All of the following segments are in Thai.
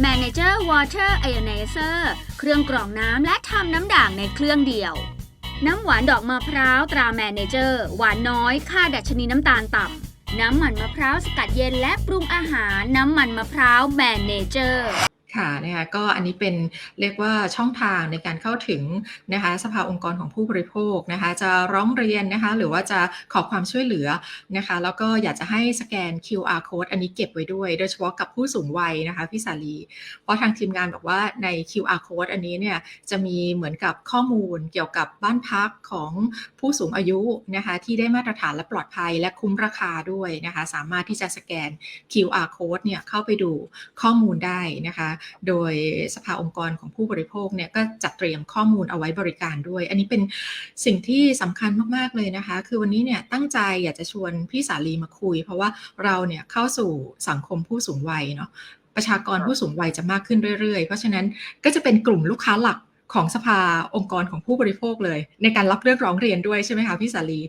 Manager Water Ionizer เครื่องกรองน้ำและทำน้ำด่างในเครื่องเดียว น้ำหวานดอกมะพร้าวตรา Manager หวานน้อยค่าดัชนีน้ำตาลต่ำน้ำมันมะพร้าวสกัดเย็นและปรุงอาหารน้ำมันมะพร้าว Manager ค่ะนะคะก็อันนี้เป็นเรียกว่าช่องทางในการเข้าถึงนะคะสภาองค์กรของผู้บริโภคนะคะจะร้องเรียนนะคะหรือว่าจะขอความช่วยเหลือนะคะแล้วก็อยากจะให้สแกน QR code อันนี้เก็บไว้ด้วย โดยเฉพาะกับผู้สูงวัยนะคะพี่สาลี เพราะทางทีมงานบอกว่าใน QR code อันนี้เนี่ยจะมีเหมือนกับข้อมูลเกี่ยวกับบ้านพักของผู้สูงอายุนะคะที่ได้มาตรฐานและปลอดภัยและคุ้มราคาด้วยนะคะสามารถที่จะสแกน QR code เนี่ยเข้าไปดูข้อมูลได้นะคะโดยสภาองค์กรของผู้บริโภคเนี่ยก็จัดเตรียมข้อมูลเอาไว้บริการด้วย อันนี้เป็นสิ่งที่สำคัญมากๆเลยนะคะ คือวันนี้เนี่ยตั้งใจอยากจะชวนพี่สาลีมาคุย เพราะว่าเราเนี่ยเข้าสู่สังคมผู้สูงวัยเนาะประชากรผู้สูงวัยจะมากขึ้นเรื่อยๆ เพราะฉะนั้นก็จะเป็นกลุ่มลูกค้าหลักของสภาองค์กรของผู้บริโภคเลย ในการรับเรื่องร้องเรียนด้วยใช่ไหมคะพี่สาลี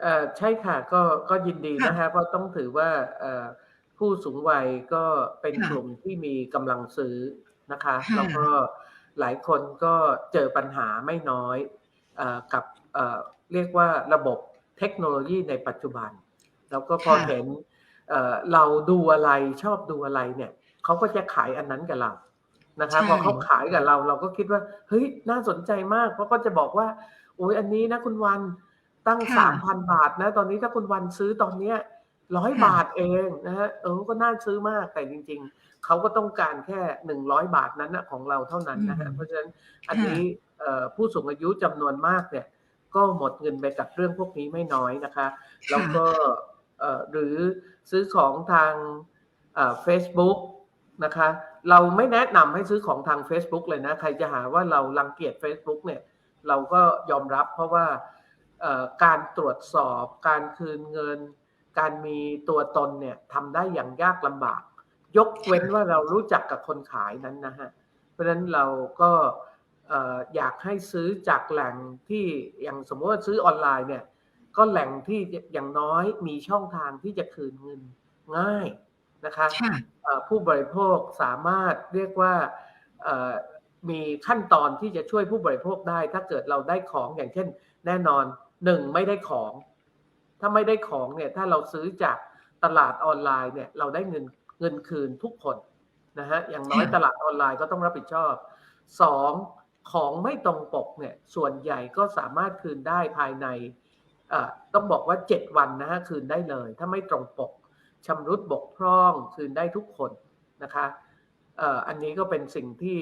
เอ่อใช่ค่ะก็ก็ยินดีค่ะนะฮะเพราะต้องถือว่าเอ่อ ผู้สูงวัยก็เป็นค่ะกลุ่มที่มีกำลังซื้อนะคะค่ะแล้วก็หลายคนก็เจอปัญหาไม่น้อยเออกับเอ่อเรียกว่าระบบเทคโนโลยีในปัจจุบัน แล้วก็พอค่ะเห็นเอ่อเราดูอะไรชอบดูอะไรเนี่ยเขาก็จะขายอันนั้นกับเรานะคะใช่พอเขาขายกับเราเราก็คิดว่าเฮ้ยน่าสนใจมากเพราะก็จะบอกว่าโอ้ยอันนี้นะคุณวันตั้งค่ะสามพันบาทนะ ตอนนี้ถ้าคุณวันซื้อตอนเนี้ย ร้อยค่ะบาทเองนะฮะเออก็น่าซื้อมากแต่จริง ๆเขาก็ต้องการแค่หนึ่งร้อยบาทนั้นนะของเราเท่านั้นนะฮะอืมเพราะฉะนั้นอันนี้เอ่อผู้สูงอายุจำนวนมากเนี่ย ก็หมดเงินไปกับเรื่องพวกนี้ไม่น้อยนะคะ แล้วก็เอ่อหรือซื้อของทางเฟซบุ๊กนะคะ เราไม่แนะนำให้ซื้อของทาง Facebook เลยนะ ใครจะหาว่าเรารังเกียจ Facebook เนี่ย เราก็ยอมรับเพราะว่าเอ่อการตรวจสอบการคืนเงิน การมีตัวตนเนี่ยทำได้อย่างยากลำบาก ยกเว้นว่าเรารู้จักกับคนขายนั้นนะฮะ เพราะฉะนั้นเราก็เอ่ออยากให้ซื้อจากแหล่งที่อย่างสมมติว่าซื้อออนไลน์เนี่ยก็แหล่งที่อย่างน้อยมีช่องทางที่จะคืนเงินง่ายนะคะค่ะเอ่อผู้บริโภคสามารถเรียกว่าเอ่อมีขั้นตอนที่จะช่วยผู้บริโภคได้ ถ้าเกิดเราได้ของอย่างเช่น แน่นอนหนึ่งไม่ได้ของ ถ้าไม่ได้ของเนี่ยถ้าเราซื้อจากตลาดออนไลน์เนี่ยเราได้เงินเงินคืนทุกคนนะฮะอย่างน้อยค่ะตลาดออนไลน์ก็ต้องรับผิดชอบสองของไม่ตรงปกเนี่ยส่วนใหญ่ก็สามารถคืนได้ภายในเอ่อต้องบอกว่า 7 วันนะฮะคืนได้เลย ถ้าไม่ตรงปกชำรุดบกพร่องคืนได้ทุกคนนะคะเอ่ออันนี้ก็เป็นสิ่งที่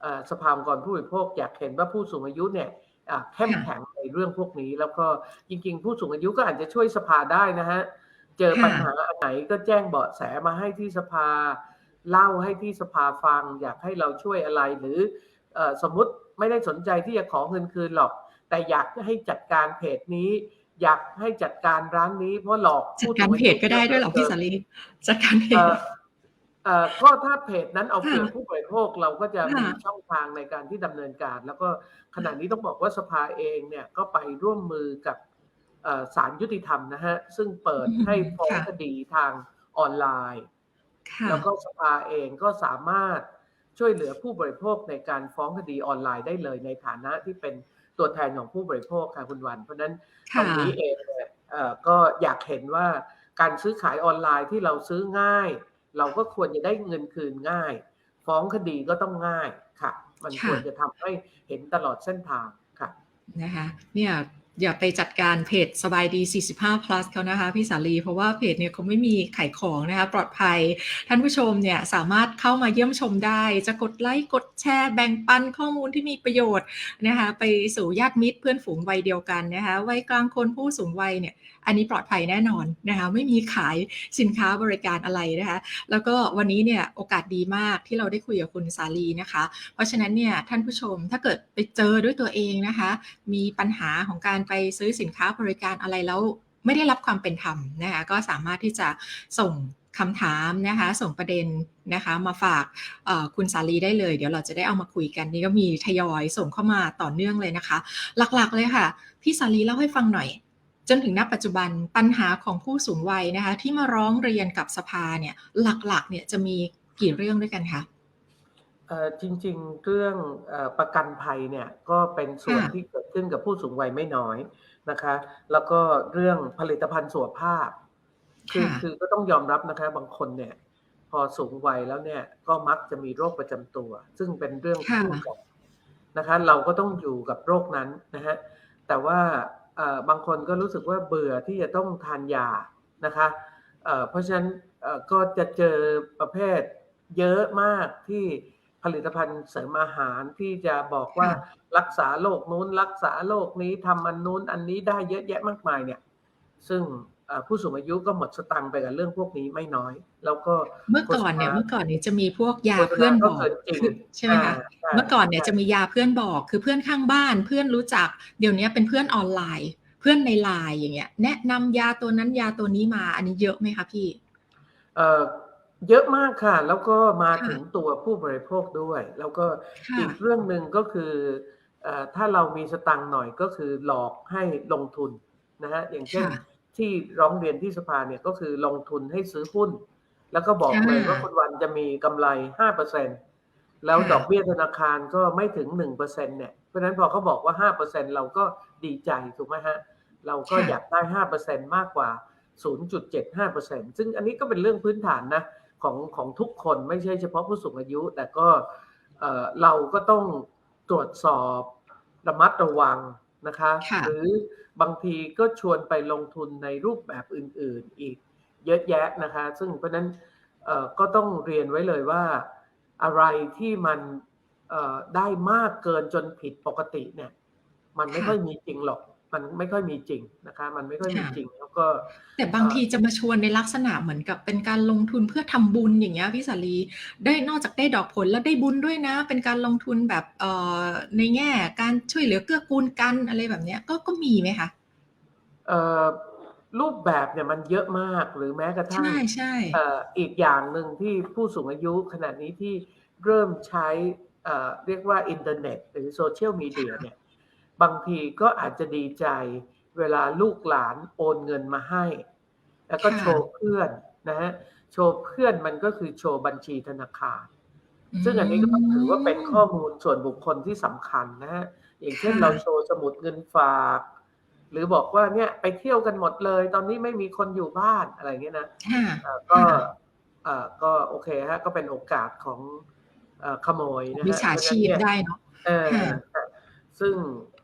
เอ่อสภาองค์กรผู้บริโภคอยากเห็นว่าผู้สูงอายุเนี่ยอะเข้มแข็งใน เรื่องพวกนี้ แล้วก็จริง ๆ ผู้สูงอายุก็อาจจะช่วยสภาได้นะฮะ เจอปัญหาอันไหนก็แจ้งเบาะแสมาให้ที่สภา เล่าให้ที่สภาฟัง อยากให้เราช่วยอะไรหรือเอ่อสมมุติไม่ได้สนใจที่จะขอเงินคืนหรอก แต่อยากให้จัดการเพจนี้ อยากให้จัดการร้านนี้เพราะหลอกจัดผู้การสูงอาเพจก็ได้ด้วยเหรอพี่สาลีจัดการเพจ เอ่อเอ่อก็ถ้าเพจนั้นเอาเปรียบค่ะผู้บริโภคเราก็จะมีค่ะช่องทางในการที่ดำเนินการ แล้วก็ขณะนี้ต้องบอกว่าสภาเองเนี่ยก็ไปร่วมมือกับเอ่อศาลยุติธรรมนะฮะ ซึ่งเปิดอืมให้ฟ้องค่ะ คดีทางออนไลน์ ค่ะ แล้วก็สภาเองก็สามารถช่วยเหลือผู้บริโภคในการฟ้องคดีออนไลน์ได้เลยในฐานะที่เป็นตัวแทนของผู้บริโภคค่ะคุณวัน เพราะฉะนั้นตรค่ะ งนี้เองเนี่ยเอ่อก็อยากเห็นว่าการซื้อขายออนไลน์ที่เราซื้อง่าย เราก็ควรจะได้เงินคืนง่าย ฟ้องคดีก็ต้องง่ายค่ะ มันค่ะควรจะทำให้เห็นตลอดเส้นทางค่ะนะคะเนี่ย อย่าไปจัดการเพจสบายดี 45 plus เขานะคะพี่สาลีเพราะว่าเพจเนี่ยเขาไม่มีขายของนะคะปลอดภัย ท่านผู้ชมเนี่ยสามารถเข้ามาเยี่ยมชมได้ จะกดไลค์กดแชร์แบ่งปันข้อมูลที่มีประโยชน์นะคะไปสู่ญาติมิตรเพื่อนฝูงวัยเดียวกันนะคะวัยกลางคนผู้สูงวัยเนี่ยอันนี้ปลอดภัยแน่นอนนะคะไม่มีขายสินค้าบริการอะไรนะคะแล้วก็วันนี้เนี่ยโอกาสดีมากที่เราได้คุยกับคุณสาลีนะคะ เพราะฉะนั้นเนี่ยท่านผู้ชมถ้าเกิดไปเจอด้วยตัวเองนะคะ มีปัญหาของการไปซื้อสินค้าบริการอะไรแล้วไม่ได้รับความเป็นธรรมนะคะก็สามารถที่จะส่งคำถามนะคะส่งประเด็นนะคะมาฝากคุณสาลีได้เลย เดี๋ยวเราจะได้เอามาคุยกันนี่ก็มีทยอยส่งเข้ามาต่อเนื่องเลยนะคะ หลักๆเลยค่ะ พี่สาลีเล่าให้ฟังหน่อย จนถึงณปัจจุบันปัญหาของผู้สูงวัยนะคะที่มาร้องเรียนกับสภาเนี่ยหลักๆเนี่ยจะมีกี่เรื่องด้วยกันคะ เอ่อจริงๆ เรื่องเอ่อประกันภัยเนี่ยก็เป็นส่วนค่ะที่เกิดขึ้นกับผู้สูงวัยไม่น้อยนะคะ แล้วก็เรื่องผลิตภัณฑ์สุขภาพ คือค่ะคือก็ต้องยอมรับนะคะบางคนเนี่ยพอสูงวัยแล้วเนี่ยก็มักจะมีโรคประจำตัว ซึ่งเป็นเรื่องค่ะคู่กันนะคะ เราก็ต้องอยู่กับโรคนั้นนะฮะแต่ว่าเอ่อบางคนก็รู้สึกว่าเบื่อที่จะต้องทานยานะคะเอ่อเพราะฉะนั้นเอ่อก็จะเจอประเภทเยอะมากที่ ผลิตภัณฑ์เสริมอาหารที่จะบอกว่าค่ะรักษาโรคนู้นรักษาโรคนี้ทำอันนู้นอันนี้ได้เยอะแยะมากมายเนี่ย ซึ่งเอ่อผู้สูงอายุก็หมดสตังค์ไปกับเรื่องพวกนี้ไม่น้อย แล้วก็เมื่อก่อนเนี่ยโฆษณาเมื่อก่อนเนี่ยจะมีพวกยาโฆษณาเพื่อนบอกก็เกินจริงคือใช่ไหมคะอ่าใช่เมื่อก่อนเนี่ยจะมียาเพื่อนบอกคือเพื่อนข้างบ้านเพื่อนรู้จัก เดี๋ยวนี้เป็นเพื่อนออนไลน์ เพื่อนในไลน์อย่างเงี้ย แนะนำยาตัวนั้นยาตัวนี้มาอันนี้เยอะไหมคะพี่เอ่อ เยอะมากค่ะ แล้วก็มาค่ะถึงตัวผู้บริโภคด้วย แล้วก็ค่ะอีกเรื่องหนึ่งก็คือเอ่อถ้าเรามีสตังค์หน่อยก็คือหลอกให้ลงทุนนะฮะอย่างเช่นค่ะที่ร้องเรียนที่สภาเนี่ยก็คือลงทุนให้ซื้อหุ้น แล้วก็บอกเลยอ่าว่าคุณวันจะมีกำไรห้าเปอร์เซ็นแล้วค่ะดอกเบี้ยธนาคารก็ไม่ถึงหนึ่งเปอร์เซ็นเนี่ยเพราะฉะนั้นพอเขาบอกว่าห้าเปอร์เซ็นเราก็ดีใจถูกไหมฮะ เราก็อยากได้ห้าเปอร์เซ็นมากกว่า0.75%ซึ่งอันนี้ก็เป็นเรื่องพื้นฐานนะ ของของทุกคนไม่ใช่เฉพาะผู้สูงอายุ แต่ก็เอ่อเราก็ต้องตรวจสอบระมัดระวังนะคะค่ะหรือบางทีก็ชวนไปลงทุนในรูปแบบอื่น ๆ อีกเยอะแยะนะคะ ซึ่งเพราะฉะนั้นเอ่อก็ต้องเรียนไว้เลยว่าอะไรที่มันเอ่อได้มากเกินจนผิดปกติเนี่ย มันไม่ค่ะค่อยมีจริงหรอก มันไม่ค่อยมีจริงนะคะ มันไม่ค่อยมีค่ะจริง แล้วก็ แต่บางทีจะมาชวนในลักษณะเหมือนกับเป็นการลงทุนเพื่อทำบุญอย่างเงี้ยพี่สาลีได้นอกจากได้ดอกผลแล้วได้บุญด้วยนะ เป็นการลงทุนแบบเอ่อในแง่การช่วยเหลือเกื้อกูลกันอะไรแบบเนี้ยก็ก็มีไหมคะเอ่อรูปแบบเนี่ยมันเยอะมากหรือแม้กระทั่งใช่ใช่เอ่ออีกอย่างหนึ่งที่ผู้สูงอายุขณะนี้ที่เริ่มใช้เอ่อเรียกว่าอินเทอร์เน็ต หรือโซเชียลมีเดียเนี่ย บางทีก็อาจจะดีใจ เวลาลูกหลานโอนเงินมาให้ แล้วก็ค่ะโชว์เพื่อนนะฮะโชว์เพื่อนมันก็คือโชว์บัญชีธนาคารซึ่งอันนี้ก็ต้องถือว่าเป็นข้อมูลส่วนบุคคลที่สำคัญนะฮะอย่างเช่นค่ะเราโชว์สมุดเงินฝาก หรือบอกว่าเนี่ยไปเที่ยวกันหมดเลย ตอนนี้ไม่มีคนอยู่บ้านอะไรเงี้ยนะค่ะเอ่อก็ค่ะเอ่อก็โอเคฮะก็เป็นโอกาสของเอ่อขโมยนะฮะวิชาชีพเพระฉะนั้นเนี่ยได้เนาะเออค่ะ ซึ่ง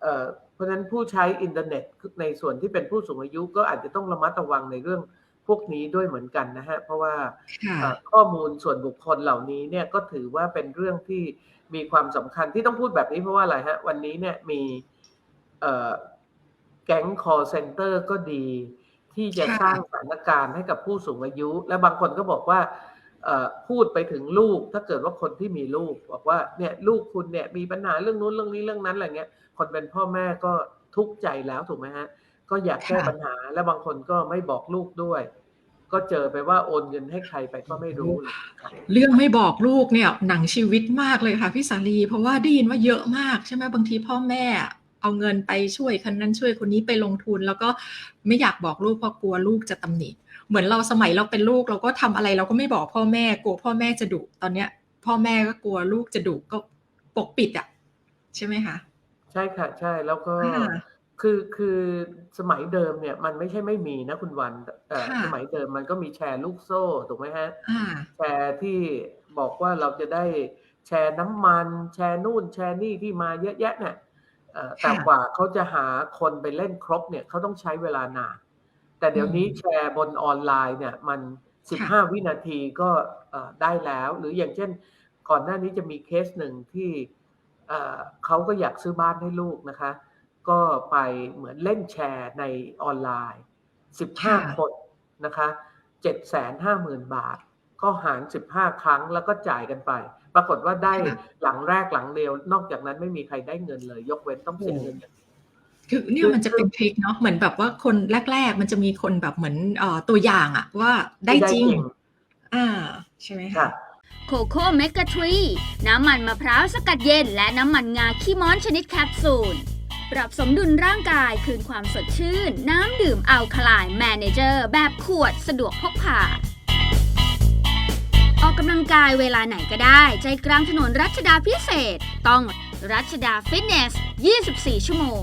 เอ่อเพราะฉะนั้นผู้ใช้อินเทอร์เน็ตในส่วนที่เป็นผู้สูงอายุก็อาจจะต้องระมัดระวังในเรื่องพวกนี้ด้วยเหมือนกันนะฮะเพราะว่าค่ะเอ่อข้อมูลส่วนบุคคลเหล่านี้เนี่ยก็ถือว่าเป็นเรื่องที่มีความสำคัญที่ต้องพูดแบบนี้เพราะว่าอะไรฮะวันนี้เนี่ยมีเอ่อแก๊ง call center ก็ดี ที่จะค่ะสร้างสถานการณ์ให้กับผู้สูงอายุ และบางคนก็บอกว่าเอ่อ พูดไปถึงลูกถ้าเกิดว่าคนที่มีลูก บอกว่าเนี่ยลูกคุณเนี่ยมีปัญหาเรื่องนู้นเรื่องนี้เรื่องนั้นอะไรเงี้ย คนเป็นพ่อแม่ก็ทุกข์ใจแล้วถูกไหมฮะ ก็อยากแก้ปัญหาและบางคนก็ไม่บอกลูกด้วย ก็เจอไปว่าโอนเงินให้ใครไปก็ไม่รู้เลยครับเรื่องไม่บอกลูกเนี่ยหนังชีวิตมากเลยค่ะพี่สาลี เพราะว่าได้ยินว่าเยอะมากใช่ไหมบางทีพ่อแม่ เอาเงินไปช่วยคนนั้นช่วยคนนี้ไปลงทุน แล้วก็ไม่อยากบอกลูกเพราะกลัวลูกจะตำหนิเหมือนเราสมัยเราเป็นลูกเราก็ทำอะไรเราก็ไม่บอกพ่อแม่กลัวพ่อแม่จะดุตอนเนี้ย พ่อแม่ก็กลัวลูกจะดุก็ปกปิดอะใช่ไหมคะใช่ค่ะ ใช่แล้วก็ค่ะคือคือสมัยเดิมเนี่ย มันไม่ใช่ไม่มีนะคุณวันเอ่อค่ะสมัยเดิมมันก็มีแชร์ลูกโซ่ถูกไหมฮะอ่าแชร์ที่บอกว่าเราจะได้แชร์น้ำมัน แชร์นู่นแชร์นี่ที่มาเยอะแยะเนี่ยเอ่อ แต่ค่ะกว่าเขาจะหาคนไปเล่นครบเนี่ยเขาต้องใช้เวลานานแต่เดี๋ยวนี้อืมแชร์บนออนไลน์เนี่ยมันค่ะ15 วินาทีก็เอ่อได้แล้ว หรืออย่างเช่น ก่อนหน้านี้จะมีเคสหนึ่งที่เอ่อเขาก็อยากซื้อบ้านให้ลูกนะคะ ก็ไปเหมือนเล่นแชร์ในออนไลน์ค่ะ15 คนนะคะ750,000 บาท ก็หาร 15 ครั้งแล้วก็จ่ายกันไป ปรากฏว่าได้ค่ะหลังแรกหลังเดียวนอกจากนั้นไม่มีใครได้เงินเลย ยกเว้นต้องเสียเงินอย่างเดียวคือเนี่ยมันจะเป็นทริคเนาะเหมือนแบบว่าคนแรก ๆ มันจะมีคนแบบเหมือนเอ่อตัวอย่างอะว่าได้จริง อ่า ใช่ไหมค่ะคะโคโค่เมกะทรีน้ำมันมะพร้าวสกัดเย็น และน้ำมันงาขี้ม้อนชนิดแคปซูล ปรับสมดุลร่างกายคืนความสดชื่น น้ำดื่มอัลคลายแมเนเจอร์ แบบขวดสะดวกพกพาอ อกกำลังกายเวลาไหนก็ได้ ใจกลางถนนรัชดาพิเศษ ต้องรัชดาฟิตเนส 24 ชั่วโมง